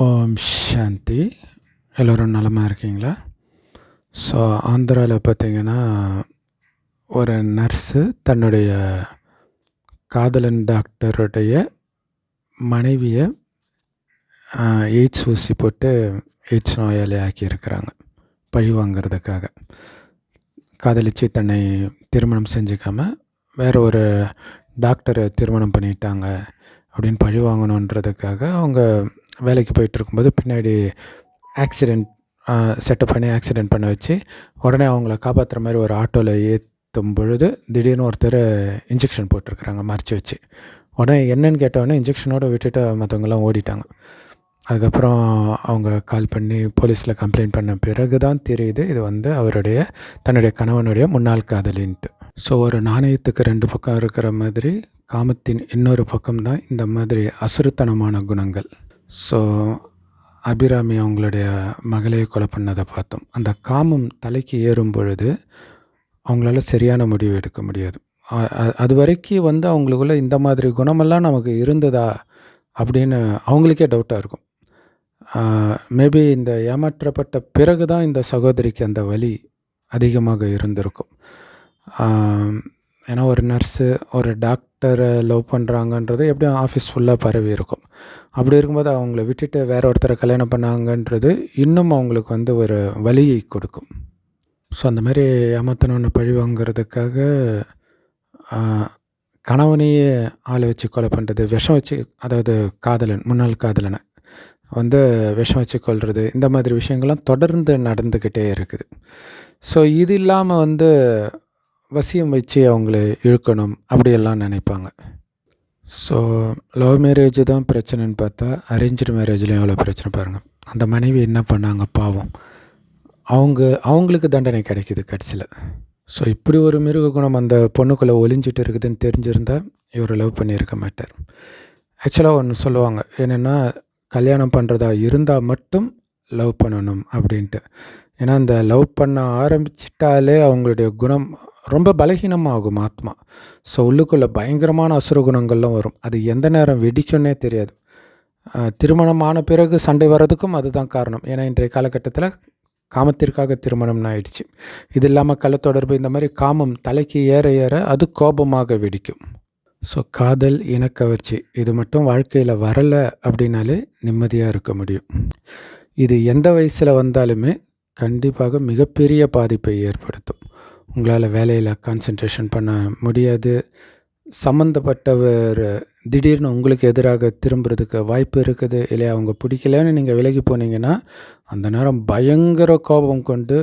ஓம் சாந்தி. எல்லோரும் நலமாக இருக்கீங்களா? ஸோ ஆந்திராவில் பார்த்திங்கன்னா ஒரு நர்ஸு தன்னுடைய காதலன் டாக்டருடைய மனைவியை எய்ட்ஸ் ஊசி போட்டு எய்ட்ஸ் நோயாளி ஆக்கியிருக்கிறாங்க. பழி வாங்கிறதுக்காக. காதலித்து தன்னை திருமணம் செஞ்சுக்காம வேறு ஒரு டாக்டரை திருமணம் பண்ணிட்டாங்க அப்படின்னு பழி வாங்கணுன்றதுக்காக அவங்க வேலைக்கு போயிட்டு இருக்கும்போது பின்னாடி ஆக்சிடெண்ட் செட்டப் பண்ணி ஆக்சிடெண்ட் பண்ண வச்சு உடனே அவங்கள காப்பாற்றுற மாதிரி ஒரு ஆட்டோவில் ஏற்றும் பொழுது திடீர்னு ஒருத்தர் இன்ஜெக்ஷன் போட்டிருக்குறாங்க மறைச்சி வச்சு. உடனே என்னன்னு கேட்டவுடனே இன்ஜெக்ஷனோடு விட்டுட்டு மற்றவங்கெல்லாம் ஓடிட்டாங்க. அதுக்கப்புறம் அவங்க கால் பண்ணி போலீஸில் கம்ப்ளைண்ட் பண்ண பிறகு தான் தெரியுது இது வந்து அவருடைய தன்னுடைய கணவனுடைய முன்னாள் காதலின்ட்டு. ஸோ ஒரு நாணயத்துக்கு ரெண்டு பக்கம் இருக்கிற மாதிரி காமத்தின் இன்னொரு பக்கம் தான் இந்த மாதிரி அசுறுத்தனமான குணங்கள். ஸோ அபிராமி அவங்களுடைய மகளையை கொலை பண்ணதை பார்த்தோம். அந்த காமம் தலைக்கு ஏறும் பொழுது அவங்களால சரியான முடிவு எடுக்க முடியாது. அது வரைக்கும் வந்து அவங்களுக்குள்ள இந்த மாதிரி குணமெல்லாம் நமக்கு இருந்ததா அப்படின்னு அவங்களுக்கே டவுட்டாக இருக்கும். மேபி இந்த ஏமாற்றப்பட்ட பிறகு தான் இந்த சகோதரிக்கு அந்த வலி அதிகமாக இருந்திருக்கும். ஏன்னா ஒரு நர்ஸு ஒரு டாக்டரை லவ் பண்ணுறாங்கன்றது எப்படியும் ஆஃபீஸ் ஃபுல்லாக பரவி இருக்கும். அப்படி இருக்கும்போது அவங்கள விட்டுட்டு வேற ஒருத்தரை கல்யாணம் பண்ணாங்கன்றது இன்னும் அவங்களுக்கு வந்து ஒரு வழியை கொடுக்கும். ஸோ அந்த மாதிரி ஏமாத்தணுன்னு பழி வாங்கிறதுக்காக கணவனையே ஆளை வச்சு கொலை பண்ணுறது விஷம் வச்சு அதாவது காதலன் முன்னாள் காதலனை வந்து விஷம் வச்சு கொள்வது இந்த மாதிரி விஷயங்கள்லாம் தொடர்ந்து நடந்துக்கிட்டே இருக்குது. ஸோ இது இல்லாமல் வந்து வசியம் வச்சு அவங்கள இழுக்கணும் அப்படியெல்லாம் நினைப்பாங்க. ஸோ லவ் மேரேஜ் தான் பிரச்சனைன்னு பார்த்தா அரேஞ்சு மேரேஜ்லேயும் எவ்வளோ பிரச்சனை பாருங்கள் அந்த மனைவி என்ன பண்ணாங்க? பாவம். அவங்க அவங்களுக்கு தண்டனை கிடைக்கிது கடைசியில். ஸோ இப்படி ஒரு மிருக குணம் அந்த பொண்ணுக்குள்ளே ஒளிஞ்சிட்டு இருக்குதுன்னு தெரிஞ்சிருந்தால் இவர் லவ் பண்ணியிருக்க மாட்டார். ஆக்சுவலாக ஒன்று சொல்லுவாங்க. என்னென்னா கல்யாணம் பண்ணுறதா இருந்தால் மட்டும் லவ் பண்ணணும் அப்படின்ட்டு. ஏன்னா அந்த லவ் பண்ண ஆரம்பிச்சிட்டாலே அவங்களுடைய குணம் ரொம்ப பலகீனமாகும் ஆத்மா. ஸோ உள்ளுக்குள்ளே பயங்கரமான அசுரகுணங்கள்லாம் வரும். அது எந்த நேரம் வெடிக்கும்னே தெரியாது. திருமணம் ஆன பிறகு சண்டை வர்றதுக்கும் அதுதான் காரணம். ஏன்னா இன்றைய காலகட்டத்தில் காமத்திற்காக திருமணம்னு ஆயிடுச்சு. இது இல்லாமல் கள்ளத்தொடர்பு இந்த மாதிரி காமம் தலைக்கு ஏற ஏற அது கோபமாக வெடிக்கும். ஸோ காதல் இனக்கவர்ச்சி இது மட்டும் வாழ்க்கையில் வரலை அப்படின்னாலே நிம்மதியாக இருக்க முடியும். இது எந்த வயசில் வந்தாலுமே கண்டிப்பாக மிகப்பெரிய பாதிப்பை ஏற்படுத்தும். உங்களால் வேலையில் கான்சன்ட்ரேஷன் பண்ண முடியாது. சம்மந்தப்பட்டவர் திடீர்னு உங்களுக்கு எதிராக திரும்புறதுக்கு வாய்ப்பு இருக்குது. இல்லையா அவங்க பிடிக்கலன்னு நீங்கள் விலகி போனீங்கன்னா அந்த நேரம் பயங்கர கோபம் கொண்டு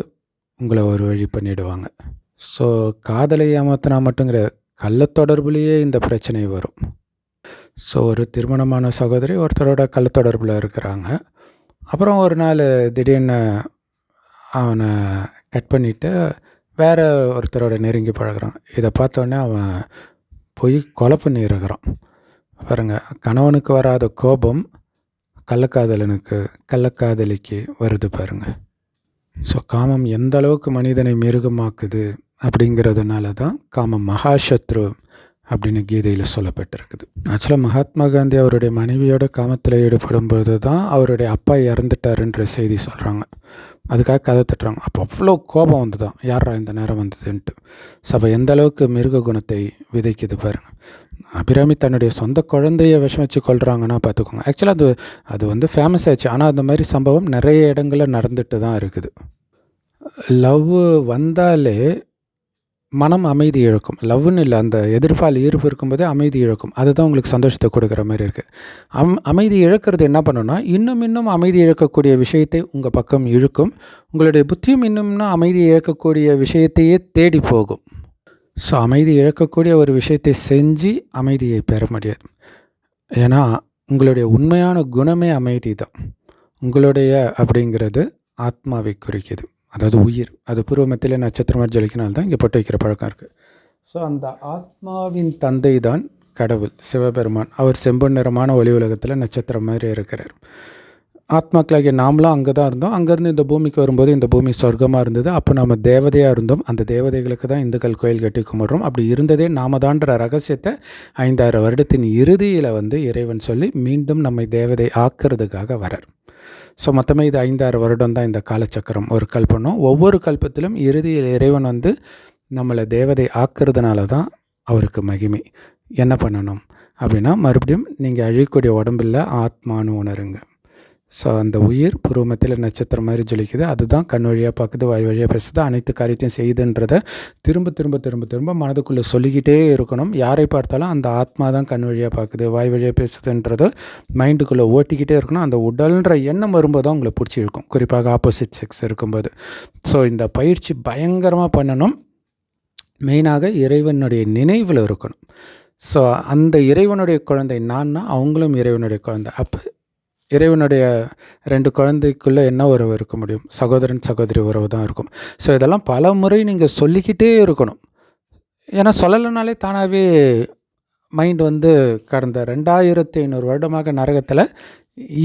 உங்களை ஒரு வழி பண்ணிவிடுவாங்க ஸோ காதலை ஏமாத்தினா மட்டும் கிடையாது கள்ள தொடர்புலேயே இந்த பிரச்சனை வரும். ஸோ ஒரு திருமணமான சகோதரி ஒருத்தரோட கள்ள தொடர்பில் இருக்கிறாங்க. அப்புறம் ஒரு நாள் திடீர்னு அவனை கட் பண்ணிவிட்டு வேறு ஒருத்தரோட நெருங்கி பழகிறான். இதை பார்த்தோன்னே அவன் போய் கொலை பண்ணியிருக்கிறான் பாருங்கள் கணவனுக்கு வராத கோபம் கள்ளக்காதலனுக்கு கள்ளக்காதலிக்கு வருது பாருங்கள் ஸோ காமம் எந்த அளவுக்கு மனிதனை மிருகமாக்குது அப்படிங்கிறதுனால தான் காமம் மகாசத்ரு அப்படின்னு கீதையில் சொல்லப்பட்டிருக்குது. ஆக்சுவலாக மகாத்மா காந்தி அவருடைய மனைவியோட காமத்தில் ஈடுபடும் பொழுது தான் அவருடைய அப்பா இறந்துட்டாருன்ற செய்தி சொல்கிறாங்க அதுக்காக கதை தட்டுறாங்க. அப்போ அவ்வளோ கோபம் வந்து தான் யாரா இந்த நேரம் வந்ததுன்ட்டு. சபை எந்த அளவுக்கு மிருக குணத்தை விதைக்குது பாருங்கள் அபிராமி தன்னுடைய சொந்த குழந்தைய விஷம் வச்சு கொள்கிறாங்கன்னா பார்த்துக்கோங்க. ஆக்சுவலாக அது அது வந்து ஃபேமஸ் ஆச்சு. ஆனால் அந்த மாதிரி சம்பவம் நிறைய இடங்களில் நடந்துட்டு தான் இருக்குது. லவ் வந்தாலே மனம் அமைதி இழக்கும். லவ்னு இல்லை அந்த எதிர்பால் ஈர்ப்பு இருக்கும்போதே அமைதி இழக்கும். அதுதான் உங்களுக்கு சந்தோஷத்தை கொடுக்குற மாதிரி இருக்குது அம் அமைதி இழக்கிறது என்ன பண்ணுன்னா இன்னும் இன்னும் அமைதி இழக்கக்கூடிய விஷயத்தை உங்கள் பக்கம் இழுக்கும். உங்களுடைய புத்தியும் இன்னும்னா அமைதி இழக்கக்கூடிய விஷயத்தையே தேடி போகும். ஸோ அமைதி இழக்கக்கூடிய ஒரு விஷயத்தை செஞ்சு அமைதியை பெற முடியாது. ஏன்னா உங்களுடைய உண்மையான குணமே அமைதி தான். உங்களுடைய அப்படிங்கிறது ஆத்மாவை குறிக்குது. அதாவது உயிர் அது பூர்வமத்தில் நட்சத்திரம் ஜொலிக்கினால் தான் இங்கே பொட்டு வைக்கிற பழக்கம் இருக்குது ஸோ அந்த ஆத்மாவின் தந்தை தான் கடவுள் சிவபெருமான். அவர் செம்பொன் நிறமான ஒலி உலகத்தில் நட்சத்திரம் மாதிரி இருக்கிறார். ஆத்மாக்களாகிய நாமளும் அங்கே தான் இருந்தோம். அங்கேருந்து இந்த பூமிக்கு வரும்போது இந்த பூமி சொர்க்கமாக இருந்தது. அப்போ நம்ம தேவதையாக இருந்தோம். அந்த தேவதைகளுக்கு தான் இந்துக்கள் கோயில் கட்டி கும்பிட்றோம். அப்படி இருந்ததே நாம தான்ற ரகசியத்தை ஐந்தாயிரம் வருடத்தின் இறுதியில் வந்து இறைவன் சொல்லி மீண்டும் நம்மை தேவதை ஆக்கிறதுக்காக வரார் ஸோ மொத்தமே இது ஐந்தாறு வருடம் தான் இந்த காலச்சக்கரம். ஒரு கல்பனும் ஒவ்வொரு கல்பத்திலும் இறுதியில் இறைவன் வந்து நம்மளை தேவதை ஆக்கிறதுனால தான் அவருக்கு மகிமை. என்ன பண்ணணும்? அப்படின்னா மறுபடியும் நீங்கள் அழியக்கூடிய உடம்பில் ஆத்மானு உணருங்க. ஸோ அந்த உயிர் புருவமத்தில் நட்சத்திரம் மாதிரி ஜொலிக்குது. அதுதான் கண் வழியாக பார்க்குது வாய் வழியாக பேசுது. அனைத்து காரியத்தையும் செய்யுதுன்றதை திரும்ப திரும்ப திரும்ப திரும்ப மனதுக்குள்ளே சொல்லிக்கிட்டே இருக்கணும். யாரை பார்த்தாலும் அந்த ஆத்மா தான் கண் வழியாக பார்க்குது வாய் வழியாக பேசுதுன்றதை மைண்டுக்குள்ளே ஓட்டிக்கிட்டே இருக்கணும். அந்த உடல்ன்ற எண்ணம் வரும்போது தான் உங்களை பிடிச்சி இருக்கும் குறிப்பாக ஆப்போசிட் செக்ஸ் இருக்கும்போது. ஸோ இந்த பயிற்சி பயங்கரமாக பண்ணணும். மெயினாக இறைவனுடைய நினைவில் இருக்கணும். ஸோ அந்த இறைவனுடைய குழந்தை நான்னா அவங்களும் இறைவனுடைய குழந்தை. அப்போ இறைவனுடைய ரெண்டு குழந்தைக்குள்ளே என்ன உறவு இருக்க முடியும்? சகோதரன் சகோதரி உறவு தான் இருக்கும். ஸோ இதெல்லாம் பல முறை நீங்கள் சொல்லிக்கிட்டே இருக்கணும். ஏன்னா சொல்லலைனாலே தானாகவே மைண்ட் வந்து கடந்த ரெண்டாயிரத்தி ஐநூறு வருடமாக நரகத்தில்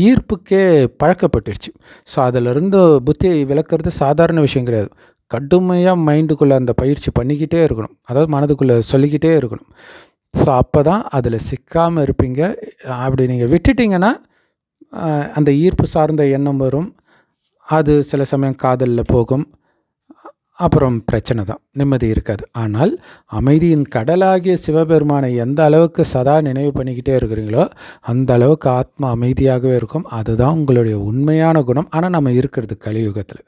ஈர்ப்புக்கே பழக்கப்பட்டுருச்சு. ஸோ அதிலிருந்து புத்தியை விளக்குறது சாதாரண விஷயம் கிடையாது. கடுமையாக மைண்டுக்குள்ளே அந்த பயிற்சி பண்ணிக்கிட்டே இருக்கணும். அதாவது மனதுக்குள்ளே சொல்லிக்கிட்டே இருக்கணும். ஸோ அப்போ தான் அதில் சிக்காமல் இருப்பீங்க. அப்படி நீங்கள் விட்டுட்டிங்கன்னா அந்த ஈர்ப்பு சார்ந்த எண்ணம் வரும். அது சில சமயம் காதலில் போகும். அப்புறம் பிரச்சனை தான். நிம்மதி இருக்காது. ஆனால் அமைதியின் கடலாகிய சிவபெருமானை எந்த அளவுக்கு சதா நினைவு பண்ணிக்கிட்டே இருக்கிறீங்களோ அந்த அளவுக்கு ஆத்மா அமைதியாகவே இருக்கும். அதுதான் உங்களுடைய உண்மையான குணம். ஆனால் நம்ம இருக்கிறது கலியுகத்தில்.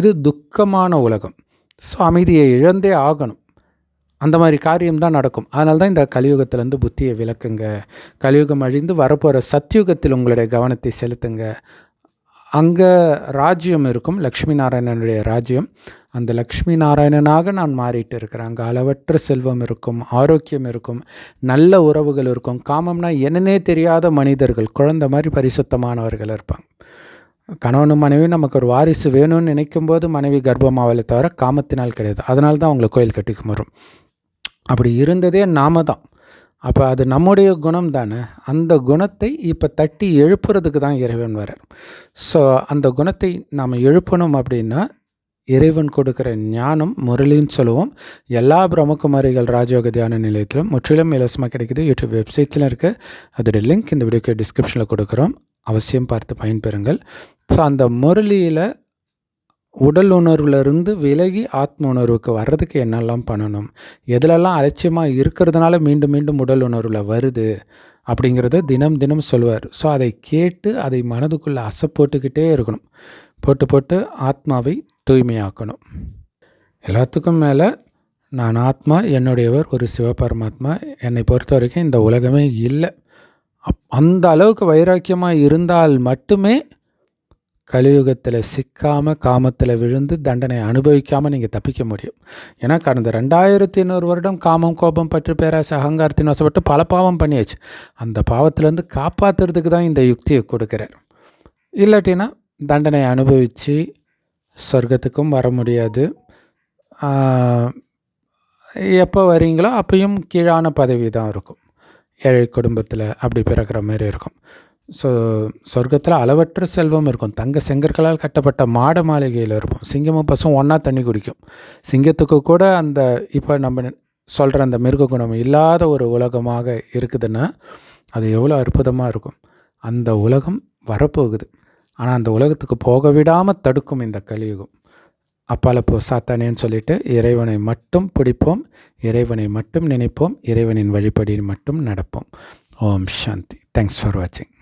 இது துக்கமான உலகம். ஸோ அமைதியை இழந்தே ஆகணும். அந்த மாதிரி காரியம் தான் நடக்கும். அதனால தான் இந்த கலியுகத்திலேருந்து புத்தியை விளக்குங்க. கலியுகம் அழிந்து வரப்போகிற சத்தியுகத்தில் உங்களுடைய கவனத்தை செலுத்துங்க. அங்கே ராஜ்யம் இருக்கும். லக்ஷ்மி நாராயணனுடைய ராஜ்யம். அந்த லக்ஷ்மி நாராயணனாக நான் மாறிட்டு இருக்கிறேன். அங்கே அளவற்ற செல்வம் இருக்கும். ஆரோக்கியம் இருக்கும். நல்ல உறவுகள் இருக்கும். காமம்னா என்னன்னே தெரியாத மனிதர்கள் குழந்த மாதிரி பரிசுத்தமானவர்கள் இருப்பாங்க. கணவனும் மனைவி நமக்கு ஒரு வாரிசு வேணும்னு நினைக்கும் போது மனைவி கர்ப்பமாவலை தவிர காமத்தினால் கிடையாது. அதனால தான் அவங்களை கோயில் கட்டிக்கு வரும் அப்படி இருந்ததே நாம தான். அப்போ அது நம்முடைய குணம் தானே? அந்த குணத்தை இப்போ தட்டி எழுப்புறதுக்கு தான் இறைவன் வரார் ஸோ அந்த குணத்தை நாம் எழுப்பணும் அப்படின்னா இறைவன் கொடுக்குற ஞானம் முரளின்னு சொல்லுவோம். எல்லா பிரம்மகுமாரிகள் ராஜயோக தியான நிலையத்திலும் முற்றிலும் இலவசமாக கிடைக்குது. யூடியூப் வெப்சைட்ஸில் இருக்குது அதோடய லிங்க் இந்த வீடியோக்கு டிஸ்கிரிப்ஷனில் கொடுக்குறோம். அவசியம் பார்த்து பயன்பெறுங்கள். ஸோ அந்த முரளியில் உடல் உணர்வுலேருந்து விலகி ஆத்ம உணர்வுக்கு வர்றதுக்கு என்னெல்லாம் பண்ணணும்? எதுலெல்லாம் அலட்சியமாக இருக்கிறதுனால மீண்டும் மீண்டும் உடல் உணர்வில் வருது? அப்படிங்கிறத தினம் தினம் சொல்லுவார் ஸோ அதை கேட்டு அதை மனதுக்குள்ளே அசை போட்டுக்கிட்டே இருக்கணும். போட்டு போட்டு ஆத்மாவை தூய்மையாக்கணும். எல்லாத்துக்கும் மேலே நான் ஆத்மா என்னுடையவர் ஒரு சிவபரமாத்மா. என்னை பொறுத்த வரைக்கும் இந்த உலகமே இல்லை. அப் அந்த அளவுக்கு வைராக்கியமாக இருந்தால் மட்டுமே கலியுகத்தில் சிக்காமல் காமத்தில் விழுந்து தண்டனை அனுபவிக்காமல் நீங்கள் தப்பிக்க முடியும். ஏன்னா கடந்த ரெண்டாயிரத்தி ஐநூறு வருடம் காமம் கோபம் பற்று பேராசை அகங்காரத்தின் வசப்பட்டு பல பாவம் பண்ணியாச்சு. அந்த பாவத்திலேருந்து காப்பாற்றுறதுக்கு தான் இந்த யுக்தியை கொடுக்குறார். இல்லாட்டினா தண்டனை அனுபவித்து சொர்க்கத்துக்கும் வர முடியாது. எப்போ வரீங்களோ அப்பையும் கீழான பதவி தான் இருக்கும். ஏழை குடும்பத்தில் அப்படி பிறக்கிற மாதிரி இருக்கும். ஸோ சொர்க்கத்தில் அளவற்ற செல்வம் இருக்கும். தங்க செங்கற்களால் கட்டப்பட்ட மாட மாளிகையில் இருப்போம். சிங்கமும் பசும் ஒன்றா தண்ணி குடிக்கும். சிங்கத்துக்கு கூட அந்த இப்போ நம்ம சொல்கிற அந்த மிருக குணம் இல்லாத ஒரு உலகமாக இருக்குதுன்னா அது எவ்வளோ அற்புதமாக இருக்கும். அந்த உலகம் வரப்போகுது. ஆனால் அந்த உலகத்துக்கு போக விடாமல் தடுக்கும் இந்த கலியுகம். அப்பால போ சாத்தானேன்னு சொல்லிட்டு இறைவனை மட்டும் பிடிப்போம். இறைவனை மட்டும் நினைப்போம். இறைவனின் வழிபடியில் மட்டும் நடப்போம். ஓம் சாந்தி. தேங்க்ஸ் ஃபார் வாட்சிங்